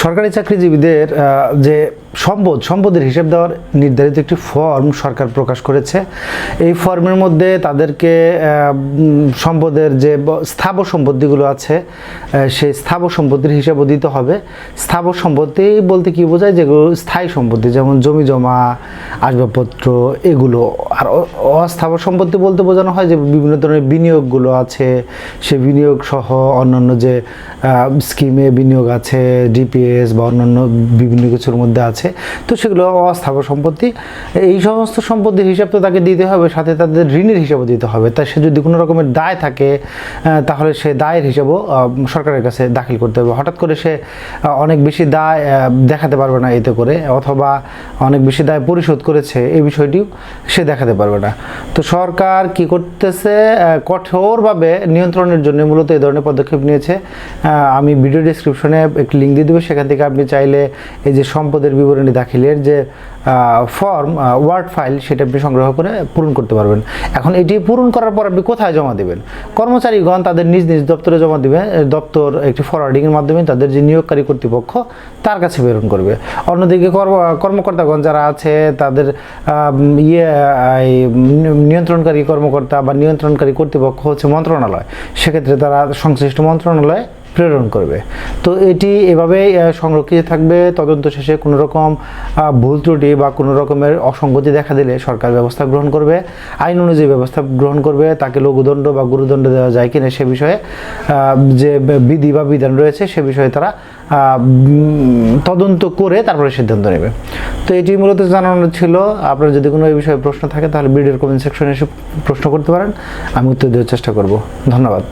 সরকারি চাকরিজীবীদের যে সম্পদ, সম্পদের হিসাব দেওয়ার নির্ধারিত একটি ফর্ম সরকার প্রকাশ করেছে। এই ফর্মের মধ্যে তাদেরকে সম্পদের যে স্থাবর সম্পত্তিগুলো আছে সেই স্থাবর সম্পত্তির হিসাবও দিতে হবে। স্থাবর সম্পত্তি বলতে কি বোঝায়? যেগুলো স্থায়ী সম্পত্তি, যেমন জমি জমা, আসবাবপত্র, এগুলো। আর অস্থাবর সম্পত্তি বলতে বোঝানো হয় যে বিভিন্ন ধরনের বিনিয়োগগুলো আছে। সে বিনিয়োগ সহ অন্যান্য যে স্কিমে বিনিয়োগ আছে ডিপিএস বা অন্যান্য বিভিন্ন কিছুর মধ্যে আছে। তো সেগুলো অস্থাবর সম্পত্তি, এই সমস্ত সম্পত্তির হিসাব তো তাকে দিতে হবে, সাথে তাদের ঋণের হিসাবও দিতে হবে। তাই সে যদি কোনো রকমের দায় থাকে তাহলে সে দায়ের হিসাবও সরকারের কাছে দাখিল করতে হবে। হঠাৎ করে সে অনেক বেশি দায় দেখাতে পারবে না এতে করে, অথবা অনেক বেশি দায় পরিশোধ করেছে এই বিষয়টিও সে দেখাতে পারবে না। তো সরকার কি করতেছে কঠোরভাবে নিয়ন্ত্রণের জন্য মূলত এই ধরনের পদক্ষেপ নিয়েছে। আমি ভিডিও ডিসক্রিপশনে একটি লিঙ্ক দিয়ে দেবো সেখান থেকে আপনি চাইলে এই যে সম্পদের বিবরণী দাখিলের যে ফর্ম ওয়ার্ড ফাইল সেটা আপনি সংগ্রহ করে পূরণ করতে পারবেন। এখন এটি পূরণ করার পর আপনি কোথায় জমা দেবেন? কর্মচারীগণ তাদের নিজ নিজ দপ্তরে জমা দেবে দপ্তর একটি ফরওয়ার্ডিংয়ের মাধ্যমে তাদের যে নিয়োগকারী কর্তৃপক্ষ তার কাছে প্রেরণ করবে। অন্যদিকে কর্ম, কর্মকর্তাগণ যারা আছে, তাদের ইয়ে নিয়ন্ত্রণকারী কর্মকর্তা বা নিয়ন্ত্রণকারী কর্তৃপক্ষ হচ্ছে মন্ত্রণালয়। সেক্ষেত্রে তারা সংশ্লিষ্ট মন্ত্রণালয়ে প্রেরণ করবে। তো এটি এভাবেই আহ, সংরক্ষিত থাকবে। তদন্ত শেষে কোনো রকম ভুল ত্রুটি বা কোনো রকমের অসঙ্গতি দেখা দিলে সরকার ব্যবস্থা গ্রহণ করবে। আইন অনুযায়ী ব্যবস্থা গ্রহণ করবে। তাকে লঘুদণ্ড বা গুরুদণ্ড দেওয়া যায় কিনা সে বিষয়ে যে বিধি বা বিধান রয়েছে সে বিষয়ে তারা তদন্ত করে তারপরে সিদ্ধান্ত নেবে। তো এটি মূলত জানানো ছিল। আপনার যদি কোনো এই বিষয়ে প্রশ্ন থাকে তাহলে ভিডিওর কমেন্ট সেকশনে এসে প্রশ্ন করতে পারেন। আমি উত্তর দেওয়ার চেষ্টা করব। ধন্যবাদ।